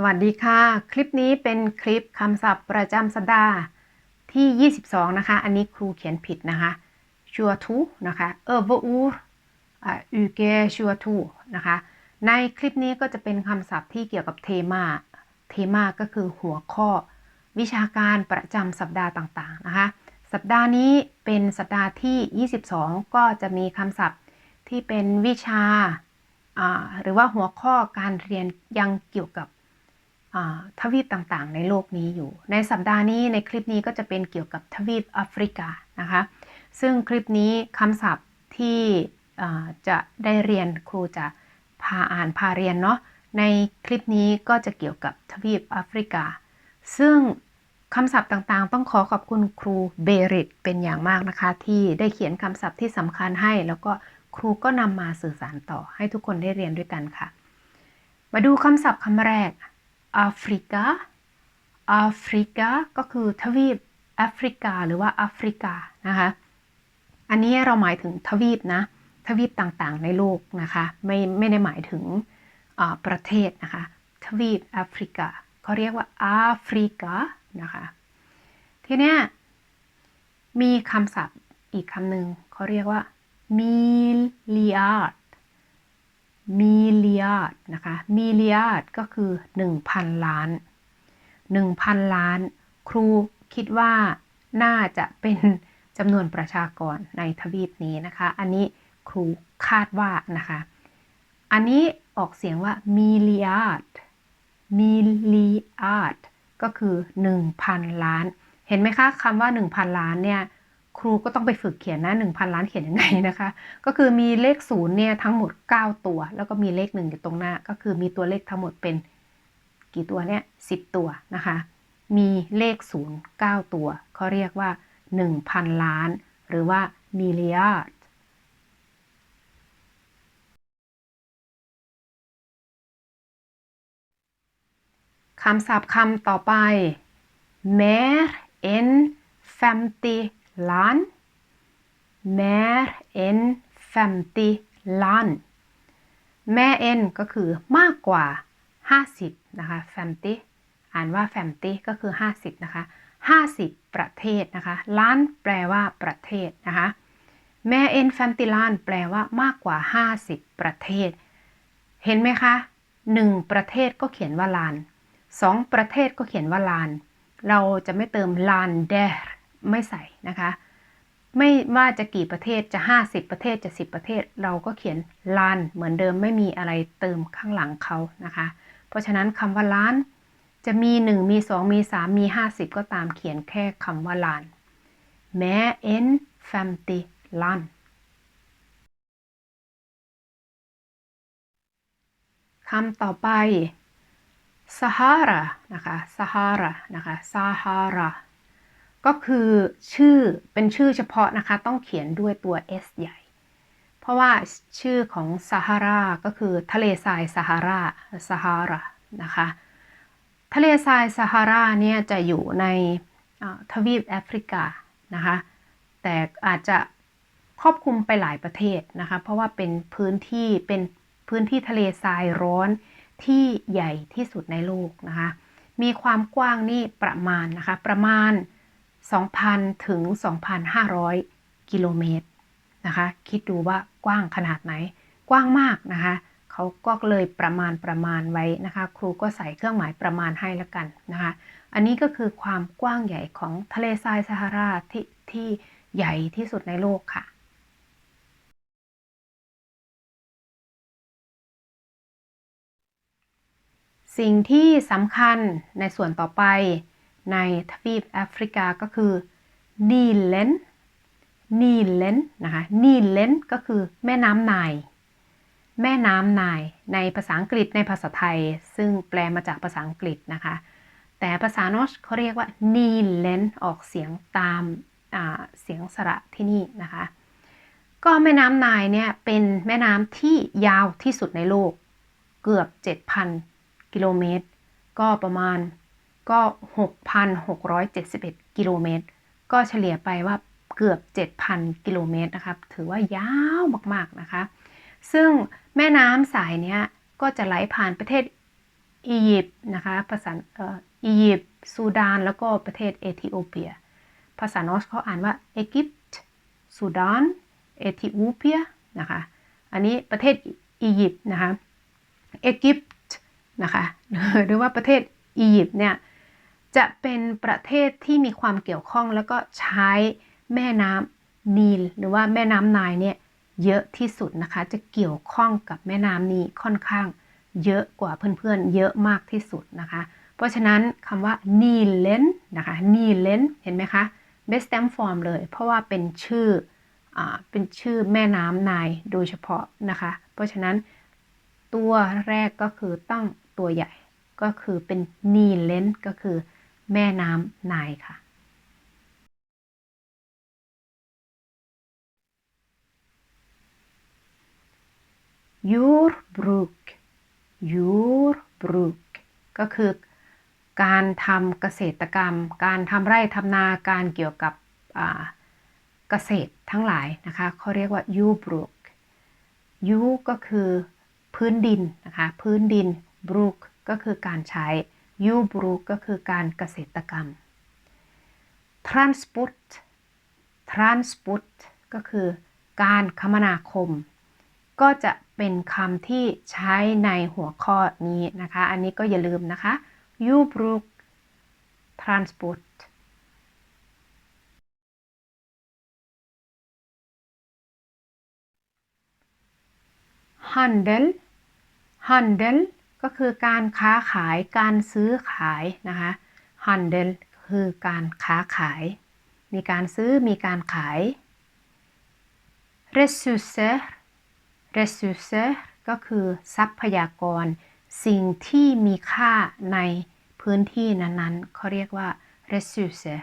สวัสดีค่ะ คลิปนี้เป็นคลิปคำศัพท์ประจำสัปดาห์ที่ 22 นะคะ อันนี้ครูเขียนผิดนะคะชัวทูนะคะเออวอ่าอูเกชัวทูนะคะ ในคลิปนี้ก็จะเป็นคำศัพท์ที่เกี่ยวกับเทมาเทมาก็คือหัวข้อ วิชาการประจำสัปดาห์ต่างๆนะคะ สัปดาห์นี้เป็นสัปดาห์ที่ 22 ก็จะมีคำศัพท์ที่เป็นวิชาหรือว่าหัวข้อการเรียนยังเกี่ยวกับ ทวีปต่างๆ ในโลกนี้อยู่ ในสัปดาห์นี้ในคลิปนี้ก็จะเป็นเกี่ยวกับทวีปแอฟริกานะคะ ซึ่งคลิปนี้คำศัพท์ที่จะได้เรียนครูจะพาอ่านพาเรียนเนาะ ในคลิปนี้ก็จะเกี่ยวกับทวีปแอฟริกา ซึ่งคำศัพท์ต่างๆ ต้องขอขอบคุณครูเบริตเป็นอย่างมากนะคะ ที่ได้เขียนคำศัพท์ที่สำคัญให้ แล้วก็ครูก็นำมาสื่อสารต่อให้ทุกคนได้เรียนด้วยกันค่ะ มาดูคำศัพท์คำแรก แอฟริกาแอฟริกาก็คือทวีปแอฟริกาหรือว่าแอฟริกานะคะ อันนี้เราหมายถึงทวีปนะ ทวีปต่างๆ ในโลกนะคะ ไม่ไม่ได้หมายถึงประเทศนะคะ ทวีปแอฟริกาเขาเรียกว่าแอฟริกานะคะ ทีเนี้ยมีคำศัพท์อีกคำหนึ่งเขาเรียกว่ามิลลิอาร์ milliard milliard นะคะ milliard ก็คือ 1,000 ล้าน 1,000 ล้าน ครูคิดว่าน่าจะเป็นจำนวนประชากรในทวีปนี้นะคะ อันนี้ครูคาดว่านะคะ อันนี้ออกเสียงว่า milliard milliard ก็คือ 1,000 ล้าน เห็นไหมคะคำว่า 1,000 ล้านเนี่ย ครูก็ต้องไปฝึกเขียนนะ1,000 ล้านเขียนยังไงนะคะ ก็คือมีเลขศูนย์เนี่ยทั้งหมด 9 ตัว แล้วก็มีเลขหนึ่งอยู่ตรงหน้า ก็คือมีตัวเลขทั้งหมดเป็นกี่ตัวเนี่ย10ตัวนะคะ มีเลขศูนย์9ตัวเขาเรียกว่า 1,000 ล้าน หรือว่า milliard คำศัพท์คำต่อไป mer en 50 land mer en 50 land แม่ n ก็คือมากกว่า 50 นะคะ 50 อ่านว่า 50 ก็คือ 50 นะคะ 50 ประเทศนะคะ ล้านแปลว่าประเทศนะคะแม่ n 50 ล้าน แปลว่ามากกว่า 50 ประเทศ เห็นไหมคะ1ประเทศก็เขียนว่าลาน2ประเทศก็เขียนว่าลาน เราจะไม่เติมลานเด ไม่ใส่นะคะ ไม่ว่าจะกี่ประเทศจะ 50 ประเทศจะ 10 ประเทศ เราก็เขียนล้านเหมือนเดิมไม่มีอะไรเติมข้างหลังเขานะคะ เพราะฉะนั้นคำว่าล้านจะมี 1 มี 2 มี 3 มี 50 ก็ตามเขียนแค่คำว่าล้านแม้เอ็นแฟมติลานคำต่อไปซาฮารานะคะซาฮารานะคะซาฮารา ก็คือชื่อเป็นชื่อเฉพาะนะคะ ต้องเขียนด้วยตัว S ใหญ่ เพราะว่าชื่อของซาฮาราก็คือทะเลทรายซาฮาราซาฮารานะคะ ทะเลทรายซาฮาราเนี่ยจะอยู่ในทวีปแอฟริกานะคะ แต่อาจจะครอบคลุมไปหลายประเทศนะคะ เพราะว่าเป็นพื้นที่เป็นพื้นที่ทะเลทรายร้อนที่ใหญ่ที่สุดในโลกนะคะ มีความกว้างนี่ประมาณนะคะ ประมาณ 2,000 ถึง 2,500 กิโลเมตรนะคะ คิดดูว่ากว้างขนาดไหน กว้างมากนะคะเขาก็เลยประมาณประมาณไว้นะคะ ครูก็ใส่เครื่องหมายประมาณให้แล้วกันนะคะ อันนี้ก็คือความกว้างใหญ่ของทะเลทรายซาฮาราที่ที่ใหญ่ที่สุดในโลกค่ะสิ่งที่สำคัญในส่วนต่อไป ในทวีปแอฟริกาก็คือนีเลนนีเลนนะคะนีเลนก็คือแม่น้ำนายแม่น้ำนายในภาษาอังกฤษในภาษาไทย ซึ่งแปลมาจากภาษาอังกฤษนะคะ แต่ภาษาโนชเขาเรียกว่านีเลนออกเสียงตามเสียงสระที่นี่นะคะ ก็แม่น้ำนายเนี่ยเป็นแม่น้ำที่ยาวที่สุดในโลก เกือบ 7,000 กิโลเมตร ก็ประมาณ ก็ 6,671 กิโลเมตร ก็เฉลี่ยไปว่าเกือบ 7,000 กิโลเมตรนะครับ ถือว่ายาวมากๆนะคะ ซึ่งแม่น้ำสายนี้ก็จะไหลผ่านประเทศอียิปต์นะคะภาษาเอ่ออียิปต์ซูดาน แล้วก็ประเทศเอธิโอเปีย ภาษานอสเขาอ่านว่าเอกิปต์ซูดาน เอธิโอเปียนะคะ อันนี้ประเทศอียิปต์นะคะ เอกิปต์นะคะ หรือว่าประเทศอียิปต์เนี่ย จะเป็นประเทศที่มีความเกี่ยวข้องแล้วก็ใช้แม่น้ำนีลหรือว่าแม่น้ำไนเนี่ยเยอะที่สุดนะคะ จะเกี่ยวข้องกับแม่น้ำนี้ค่อนข้างเยอะกว่าเพื่อนๆ เยอะมากที่สุดนะคะ เพราะฉะนั้นคำว่านีเลนนะคะนีเลนเห็นไหมคะเบสแตมฟอร์มเลย เพราะว่าเป็นชื่ออเป็นชื่อแม่น้ำไนโดยเฉพาะนะคะ เพราะฉะนั้นตัวแรกก็คือต้องตัวใหญ่ก็คือเป็นนีเลนก็คือ แม่น้ำไนค่ะ jordbruk jordbruk ก็คือการทำเกษตรกรรม การทำไร่ทำนาการเกี่ยวกับเกษตรทั้งหลายนะคะเขาเรียกว่า jordbruk ยูก็คือพื้นดินนะคะ พื้นดิน bruk ก็คือการใช้ jordbruk ก็คือการเกษตรกรรม transport transport ก็คือการคมนาคม ก็จะเป็นคำที่ใช้ในหัวข้อนี้นะคะ อันนี้ก็อย่าลืมนะคะ you bruk transport handel handel ก็คือการค้าขายการซื้อขายนะคะ handel คือการค้าขาย มีการซื้อมีการขาย resurser resurser ก็คือทรัพยากร สิ่งที่มีค่าในพื้นที่นั้นๆเขาเรียกว่า resurser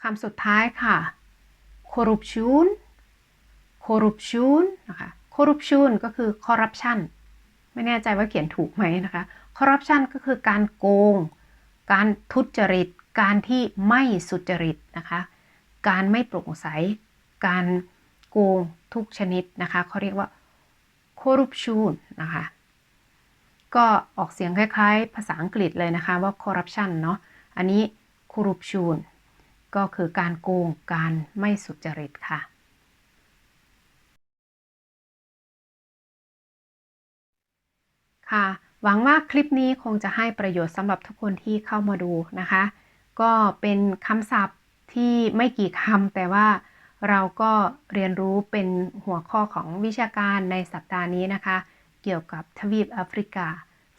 คำสุดท้ายค่ะ corruption corruption นะคะ corruption ก็คือ corruption ไม่แน่ใจว่าเขียนถูกไหมนะคะ corruption ก็คือการโกง การทุจริต การที่ไม่สุจริตนะคะ การไม่โปร่งใส การโกงทุกชนิดนะคะเขาเรียกว่า corruption นะคะ ก็ออกเสียงคล้ายๆ ภาษาอังกฤษเลยนะคะว่า corruption เนาะ อันนี้ corruption ก็คือการโกง การไม่สุจริตค่ะ ค่ะ หวังว่าคลิปนี้คงจะให้ประโยชน์สำหรับทุกคนที่เข้ามาดูนะคะ ก็เป็นคำศัพท์ที่ไม่กี่คำแต่ว่าเราก็เรียนรู้เป็นหัวข้อของวิชาการในสัปดาห์นี้นะคะ เกี่ยวกับทวีปแอฟริกา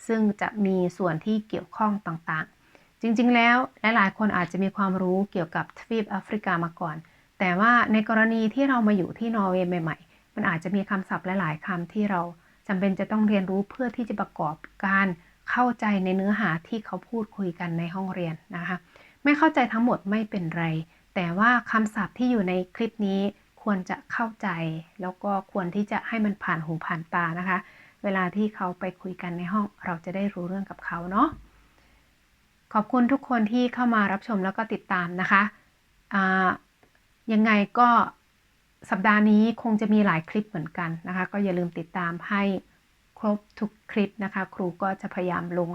ซึ่งจะมีส่วนที่เกี่ยวข้องต่างๆ จริงๆ แล้วหลายๆ คนอาจจะมีความรู้เกี่ยวกับทวีปแอฟริกามาก่อน แต่ว่าในกรณีที่เรามาอยู่ที่นอร์เวย์ใหม่ ๆ มันอาจจะมีคำศัพท์หลาย ๆคำที่เรา จำเป็นจะต้องเรียนรู้เพื่อที่จะประกอบการเข้าใจในเนื้อหาที่เขาพูดคุยกันในห้องเรียนนะคะ ไม่เข้าใจทั้งหมดไม่เป็นไร แต่ว่าคำศัพท์ที่อยู่ในคลิปนี้ควรจะเข้าใจ แล้วก็ควรที่จะให้มันผ่านหูผ่านตานะคะ เวลาที่เขาไปคุยกันในห้องเราจะได้รู้เรื่องกับเขาเนาะขอบคุณทุกคนที่เข้ามารับชมแล้วก็ติดตามนะคะ ยังไงก็ สัปดาห์นี้คงจะมีหลายคลิปเหมือนกันนะคะ ก็อย่าลืมติดตามให้ครบทุกคลิปนะคะ ครูก็จะพยายามลง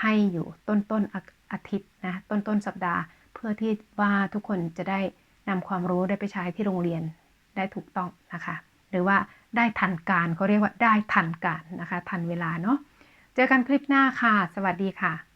ให้อยู่ต้นต้นอาทิตย์นะต้นต้นสัปดาห์ เพื่อที่ว่าทุกคนจะได้นำความรู้ได้ไปใช้ที่โรงเรียนได้ถูกต้องนะคะ หรือว่าได้ทันการเขาเรียกว่าได้ทันการนะคะ ทันเวลาเนาะเจอกันคลิปหน้าค่ะ สวัสดีค่ะ